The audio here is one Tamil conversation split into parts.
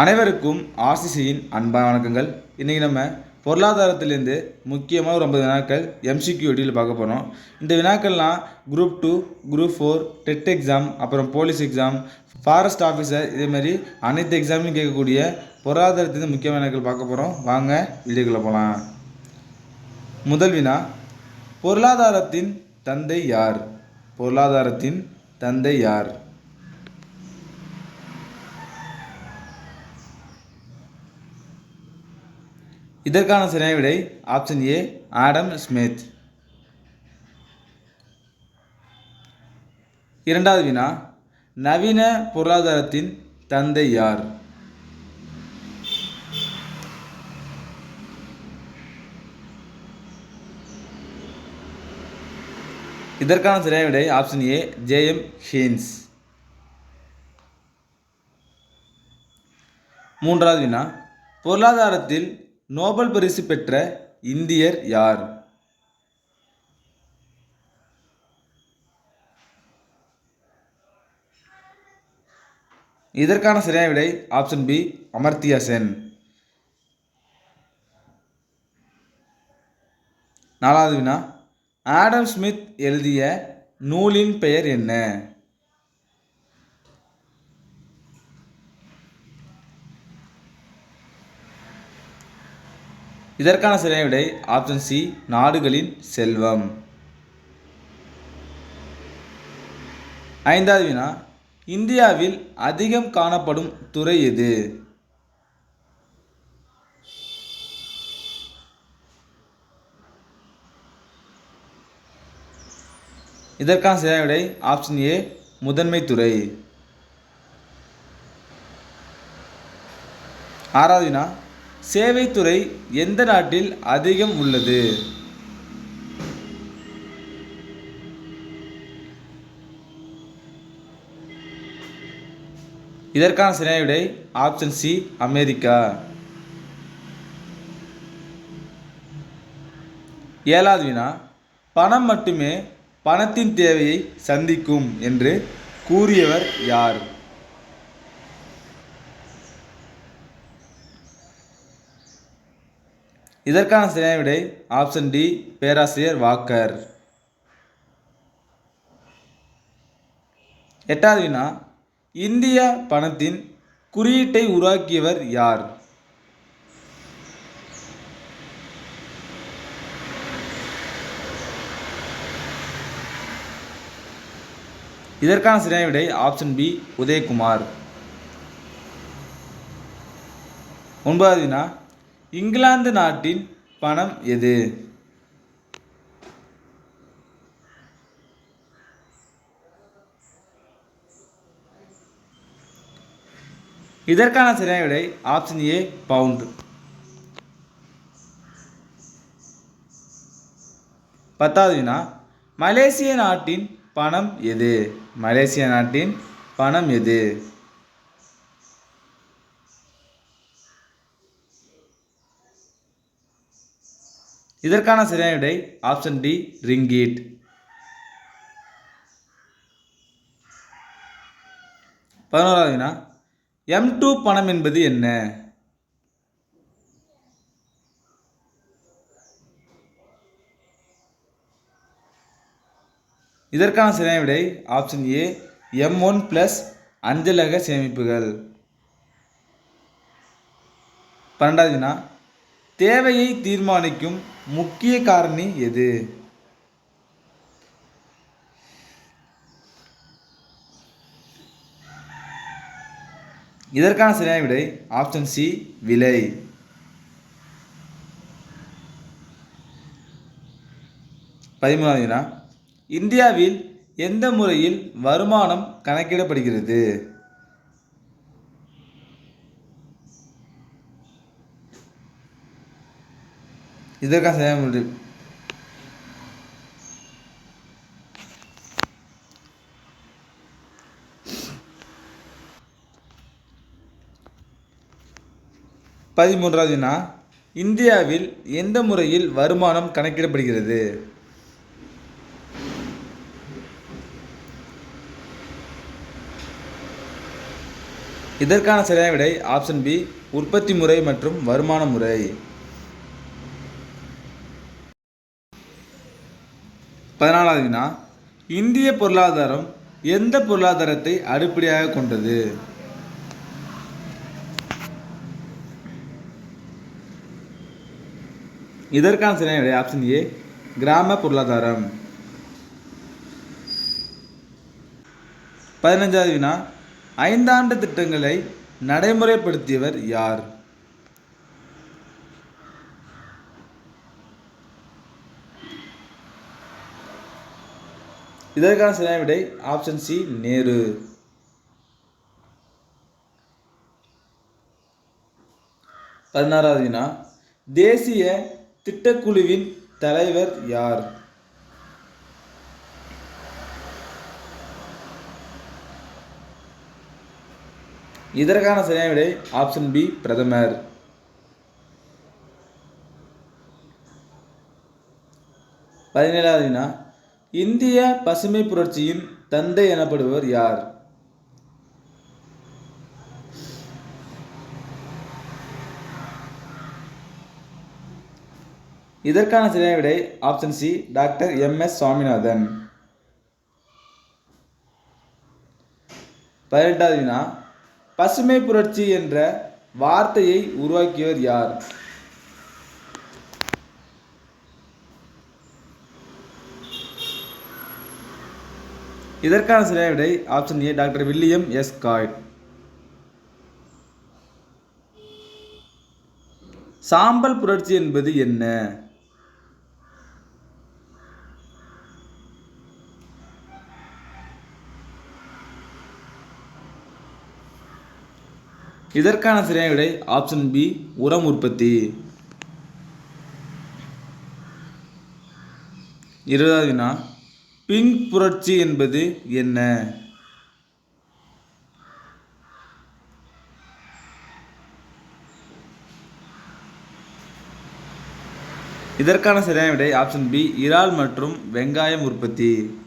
அனைவருக்கும் ஆர்சிசியின் அன்பான வணக்கங்கள். இன்றைக்கி நம்ம பொருளாதாரத்திலேருந்து முக்கியமாக ஒரு ஐம்பது வினாக்கள் எம்சிக்யூடியில் பார்க்க போகிறோம் இந்த வினாக்கள்லாம் group two group four TET exam அப்புறம் போலீஸ் எக்ஸாம் ஃபாரஸ்ட் ஆஃபீஸர் இதேமாதிரி அனைத்து எக்ஸாம்லையும் கேட்கக்கூடிய பொருளாதாரத்திலேருந்து முக்கியமான வினாக்கள் பார்க்க போகிறோம் வாங்க வீடியோக்குள்ளே போகலாம் முதல் வினா பொருளாதாரத்தின் தந்தை யார்? பொருளாதாரத்தின் தந்தை யார்? இதற்கான சரியான விடை ஆப்ஷன் ஏ ஆடம் ஸ்மித் இரண்டாவது வினா நவீன பொருளாதாரத்தின் தந்தை யார்? இதற்கான சரியான விடை ஆப்ஷன் ஏ ஜேஎம் ஹீன்ஸ் மூன்றாவது வினா பொருளாதாரத்தில் நோபல் பரிசு பெற்ற இந்தியர் யார்? இதற்கான சரியான விடை ஆப்ஷன் பி அமர்த்தியா சென். நாலாவது வினா. ஆடம் ஸ்மித் எழுதிய நூலின் பெயர் என்ன? இதற்கான சரியான விடை ஆப்ஷன் சி நாடுகளின் செல்வம். ஐந்தாவது வினா இந்தியாவில் அதிகம் காணப்படும் துறை எது? இதற்கான சரியான விடை ஆப்ஷன் ஏ முதன்மை துறை. ஆறாவது வினா சேவைத்துறை எந்த நாட்டில் அதிகம் உள்ளது? இதற்கான சரியான விடை ஆப்ஷன் சி அமெரிக்கா. ஏழாவது வினா பணம் மட்டுமே பணத்தின் தேவையை சந்திக்கும் என்று கூறியவர் யார்? இதற்கான சரியான விடை ஆப்ஷன் டி பேராசிரியர் வாக்கர். எட்டாவது வினா இந்திய பணத்தின் குறியீட்டை உருவாக்கியவர் யார்? இதற்கான சரியான விடை ஆப்ஷன் பி உதயகுமார். ஒன்பதாவது வினா இங்கிலாந்து நாட்டின் பணம் எது? இதற்கான சரியான விடை ஆப்ஷன் ஏ பவுண்டு பத்தாவது வினா மலேசிய நாட்டின் பணம் எது? மலேசிய நாட்டின் பணம் எது? இதற்கான சரியான விடை ஆப்ஷன் டி ரிங்கீட் பதினோராவது வினா எம் டூ பணம் என்பது என்ன? இதற்கான சரியான விடை option A M one plus அஞ்சலக சேமிப்புகள். பன்னெண்டாவது வினா தேவையை தீர்மானிக்கும் முக்கிய காரணி எது? இதற்கான சரியான விடை ஆப்ஷன் சி விலை. பதிமூணாவது இந்தியாவில் எந்த முறையில் வருமானம் கணக்கிடப்படுகிறது? இதற்கான செய்ய முடியும் பதிமூன்றாவது வினா இந்தியாவில் எந்த முறையில் வருமானம் கணக்கிடப்படுகிறது? இதற்கான சரியான விடை ஆப்ஷன் பி உற்பத்தி முறை மற்றும் வருமான முறை. பதினாலாவது வினா இந்திய பொருளாதாரம் எந்த பொருளாதாரத்தை அடிப்படையாக கொண்டது? இதற்கான சரியான ஆப்ஷன் ஏ கிராம பொருளாதாரம். பதினஞ்சாவது வினா ஐந்தாண்டு திட்டங்களை நடைமுறைப்படுத்தியவர் யார்? இதற்கான சரியான விடை ஆப்ஷன் சி நேரு. பதினாறாவது வினா. தேசிய திட்டக்குழுவின் தலைவர் யார்? இதற்கான சரியான விடை ஆப்ஷன் பி பிரதமர். பதினேழாவது வினா. இந்திய பசுமை புரட்சியின் தந்தை எனப்படுபவர் யார்? இதற்கான சரியான விடை option C doctor M S Swaminathan. பதினெட்டாவது வினா பசுமை புரட்சி என்ற வார்த்தையை உருவாக்கியவர் யார்? இதற்கான சரியான விடை option A doctor William S Gaud. சாம்பல் புரட்சி என்பது என்ன? இதற்கான சரியான விடை ஆப்ஷன் பி உரம் உற்பத்தி. இருபதாவது வினா. பிங்க் புரட்சி என்பது என்ன? இதற்கான சரியான விடை ஆப்ஷன் பி இறால் மற்றும் வெங்காயம் உற்பத்தி.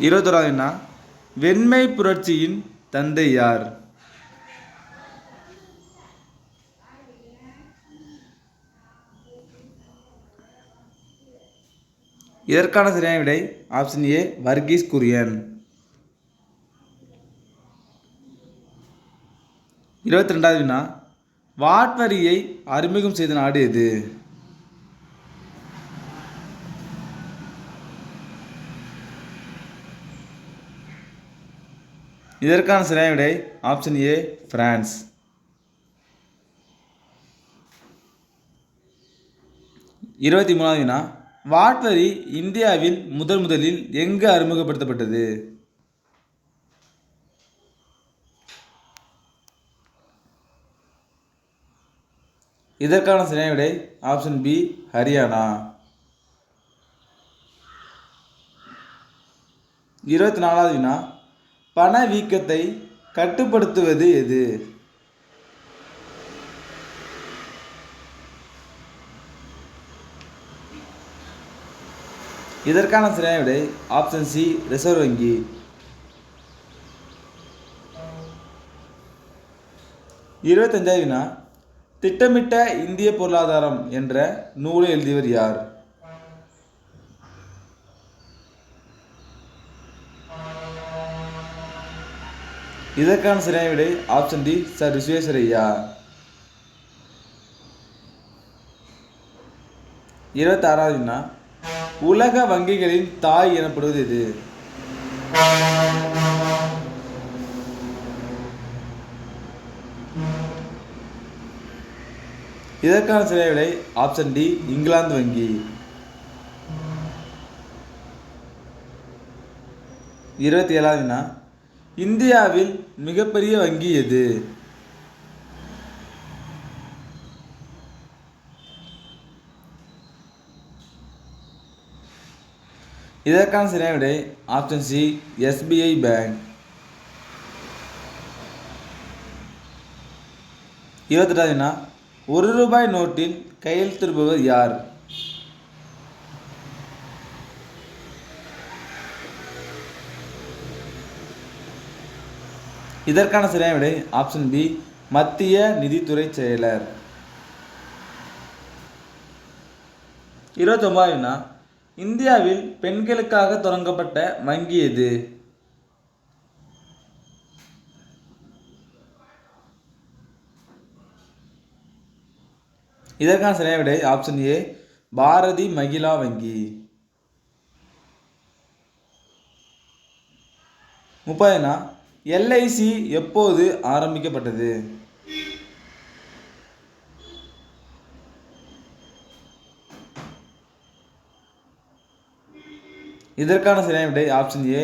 இருபத்தோராவது வெண்மை புரட்சியின் தந்தை யார்? இதற்கான சரியான விடை ஆப்ஷன் ஏ வர்கீஸ் குரியன். இருபத்தி ரெண்டாவது வினா வாட்வரியை அறிமுகம் செய்த நாடு எது? இதற்கான சரியான விடை ஆப்ஷன் ஏ பிரான்ஸ் இருபத்தி மூணாவது வினா வாட்வரி இந்தியாவில் முதன் முதலில் எங்கு அறிமுகப்படுத்தப்பட்டது? இதற்கான சரியான விடை ஆப்ஷன் பி ஹரியானா. இருபத்தி நாலாவது வினா பணவீக்கத்தை கட்டுப்படுத்துவது எது? இதற்கான சரியான விடை ஆப்ஷன் சி ரிசர்வ் வங்கி. இருபத்தஞ்சாவது வினா திட்டமிட்ட இந்திய பொருளாதாரம் என்ற நூலை எழுதியவர் யார்? இதற்கான சரியான விடை ஆப்ஷன் டி சார் விஸ்வேஸ்வரையா இருபத்தாறாவது வினா உலக வங்கிகளின் தாய் எனப்படுவது எது? இதற்கான சரியான விலை ஆப்ஷன் டி இங்கிலாந்து வங்கி. இருபத்தி ஏழாவது வினா இந்தியாவில் மிகப்பெரிய வங்கி எது? இதற்கான சரியான விடை ஆப்ஷன் சி எஸ்பிஐ பேங்க் இருபத்தெட்டாவதுனா ஒரு ரூபாய் நோட்டில் கையெழுத்திருப்பவர் யார்? இதற்கான சரியான விடை ஆப்ஷன் பி மத்திய நிதித்துறை செயலர். இருபத்தொம்பதுனா இந்தியாவில் பெண்களுக்காக தொடங்கப்பட்ட வங்கி எது? இதற்கான சரியான விடை ஆப்ஷன் ஏ பாரதி மகிழா வங்கி. முப்பதுனா எல்ஐசி எப்போது ஆரம்பிக்கப்பட்டது? இதற்கான சரியான விடை ஆப்ஷன் ஏ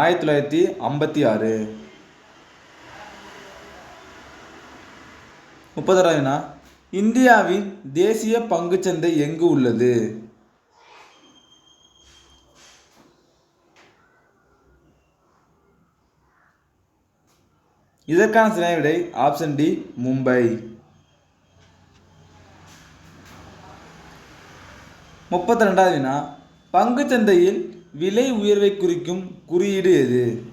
ஆயிரத்தி தொள்ளாயிரத்தி ஐம்பத்தி ஆறு. முப்பதாயிரம்னா இந்தியாவின் தேசிய பங்குச்சந்தை எங்கு உள்ளது? இதற்கான சரியான விடை ஆப்ஷன் டி மும்பை. முப்பத்தி ரெண்டாவது வினா பங்குச்சந்தையில் விலை உயர்வை குறிக்கும் குறியீடு எது?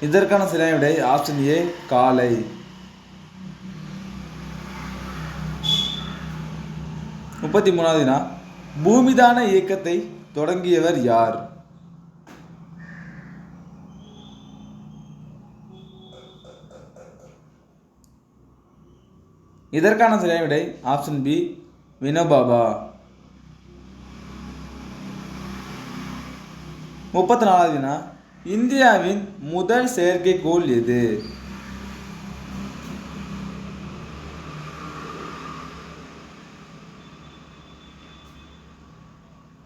இதற்கான சரியான விடை ஆப்ஷன் ஏ காலை. முப்பத்தி மூணாவது பூமிதான இயக்கத்தை தொடங்கியவர் யார்? இதற்கான சரியான விடை ஆப்ஷன் பி வினோபாபா முப்பத்தி நாலாவது வினா இந்தியாவின் முதல் செயற்கைக்கோள் எது?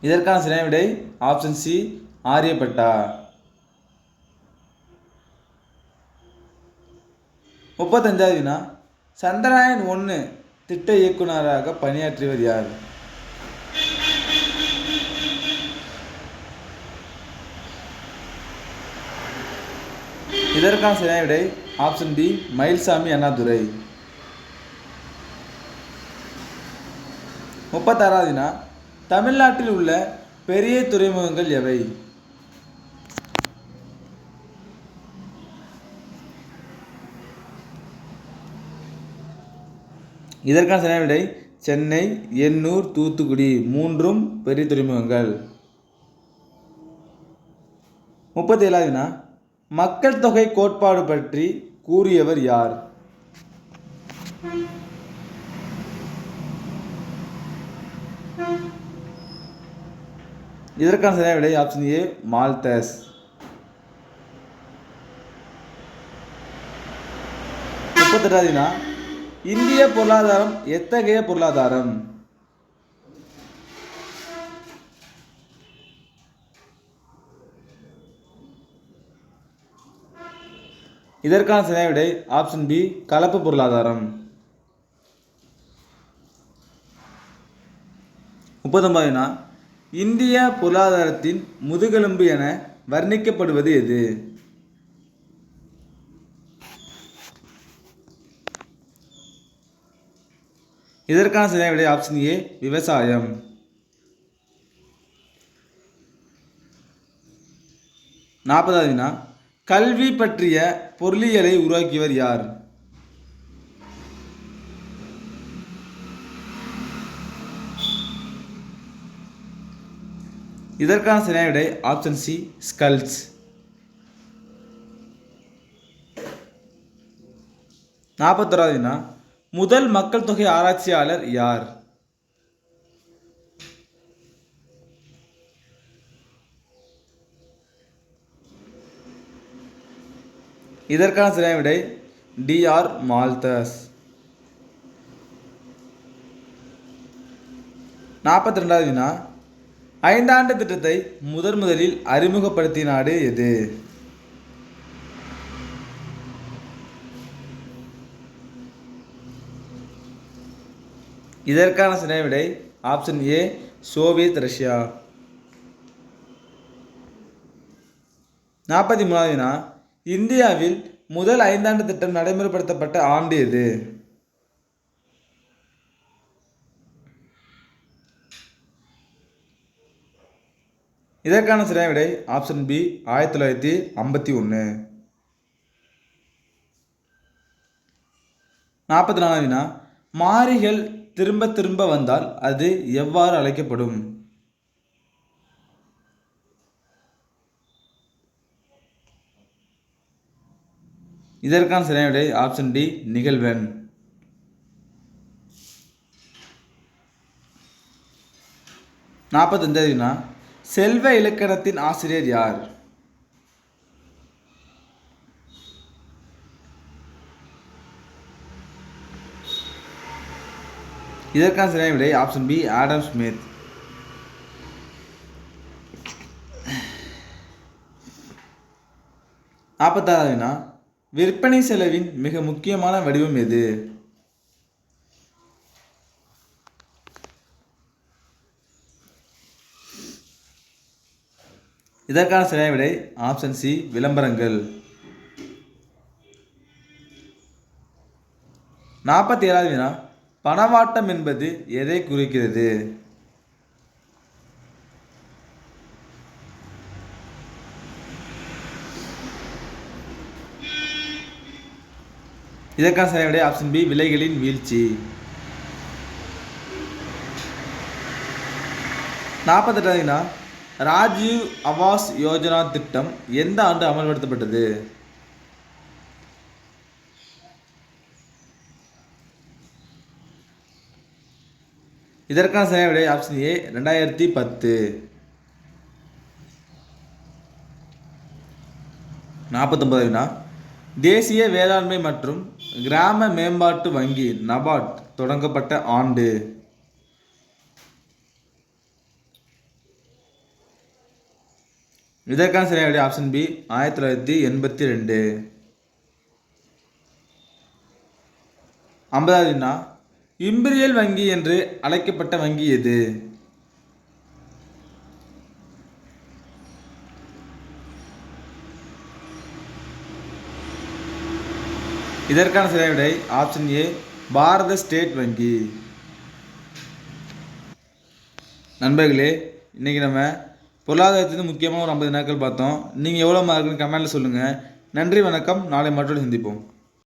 இதற்கான சரியான விடை ஆப்ஷன் சி ஆரியப்பட்டா. முப்பத்தஞ்சாவது வினா சந்திராயன் ஒன்று திட்ட இயக்குனராக பணியாற்றியவர் யார்? இதற்கான சரியான விடை ஆப்ஷன் டி மயில்சாமி அண்ணாதுரை. முப்பத்தாறாவது தமிழ்நாட்டில் உள்ள பெரிய துறைமுகங்கள் எவை? இதற்கான சரியான விடை சென்னை எண்ணூர் தூத்துக்குடி. மூன்றும் பெரிய துறைமுகங்கள். முப்பத்தி ஏழாவது வினா. மக்கள் தொகை கோட்பாடு பற்றி கூறியவர் யார்? இதற்கான சரியான விடை ஆப்ஷன் ஏ மால்தஸ் முப்பத்தெட்டாவது வினா. இந்திய பொருளாதாரம் எத்தகைய பொருளாதாரம்? இதற்கான சரியான விடை ஆப்ஷன் பி கலப்பு பொருளாதாரம். முப்பத்தொன்பதுனா இந்திய பொருளாதாரத்தின் முதுகெலும்பு என வர்ணிக்கப்படுவது எது? இதற்கான சரியான விடை ஆப்ஷன் ஏ விவசாயம். நாற்பதாவது வினா கல்வி பற்றிய பொருளியலை உருவாக்கியவர் யார்? இதற்கான சரியான விடை ஆப்ஷன் சி ஸ்கல்ஸ் நாற்பத்தோராவது வினா முதல் மக்கள் தொகை ஆராய்ச்சியாளர் யார்? இதற்கான சரியான விடை டிஆர் மால்தஸ். நாற்பத்தி ரெண்டாவது வினா ஐந்தாண்டு திட்டத்தை முதன் முதலில் அறிமுகப்படுத்திய நாடு எது? இதற்கான சினைவிடை ஆப்ஷன் ஏ சோவியத் ரஷ்யா. நாற்பத்தி மூணாவது வினா. இந்தியாவில் முதல் ஐந்தாண்டு திட்டம் நடைமுறைப்படுத்தப்பட்ட ஆண்டு எது? இதற்கான சினைவிடை விடை ஆப்ஷன் பி ஆயிரத்தி தொள்ளாயிரத்தி ஐம்பத்தி ஒன்று நாற்பத்தி நாலாவது வினா. மாறிகள் திரும்ப திரும்ப வந்தால் அது எவ்வாறு அழைக்கப்படும்? இதற்கான சரியான விடை ஆப்ஷன் டி நிகழ்வெண் நாற்பத்தஞ்சாவது செல்வ இலக்கணத்தின் ஆசிரியர் யார்? இதற்கான சரியான விடை ஆப்ஷன் பி ஆடம் ஸ்மித் நாற்பத்தாறாவது வினா விற்பனை செலவின் மிக முக்கியமான வடிவம் எது? இதற்கான சரியான விடை ஆப்ஷன் சி விளம்பரங்கள். நாற்பத்தி ஏழாவது வினா பணவாட்டம் என்பது எதை குறிக்கிறது? இதற்கான சரியான விடை ஆப்ஷன் பி விலைகளின் வீழ்ச்சி. நாற்பத்தெட்டாவதுனா ராஜீவ் ஆவாஸ் யோஜனா திட்டம் எந்த ஆண்டு அமல்படுத்தப்பட்டது? இதற்கான சரியான விடை ஆப்ஷன் ஏ ரெண்டாயிரத்தி பத்து. நாற்பத்தொம்பது வினா தேசிய வேளாண்மை மற்றும் கிராம மேம்பாட்டு வங்கி நபார்ட் தொடங்கப்பட்ட ஆண்டு. இதற்கான சரியான விடை ஆப்ஷன் பி ஆயிரத்தி தொள்ளாயிரத்தி எண்பத்தி ரெண்டு. ஐம்பதாவது வினா இம்பீரியல் வங்கி என்று அழைக்கப்பட்ட வங்கி எது? இதற்கான சரியான விடை ஆப்ஷன் ஏ பாரத ஸ்டேட் வங்கி. நண்பர்களே இன்றைக்கி நம்ம பொருளாதாரத்திலிருந்து முக்கியமாக ஒரு ஐம்பது நாட்கள் பார்த்தோம். நீங்கள் எவ்வளோ மார்க்குன்னு கமெண்ட்டில் சொல்லுங்கள் நன்றி வணக்கம். நாளை மற்றொரு சந்திப்போம்.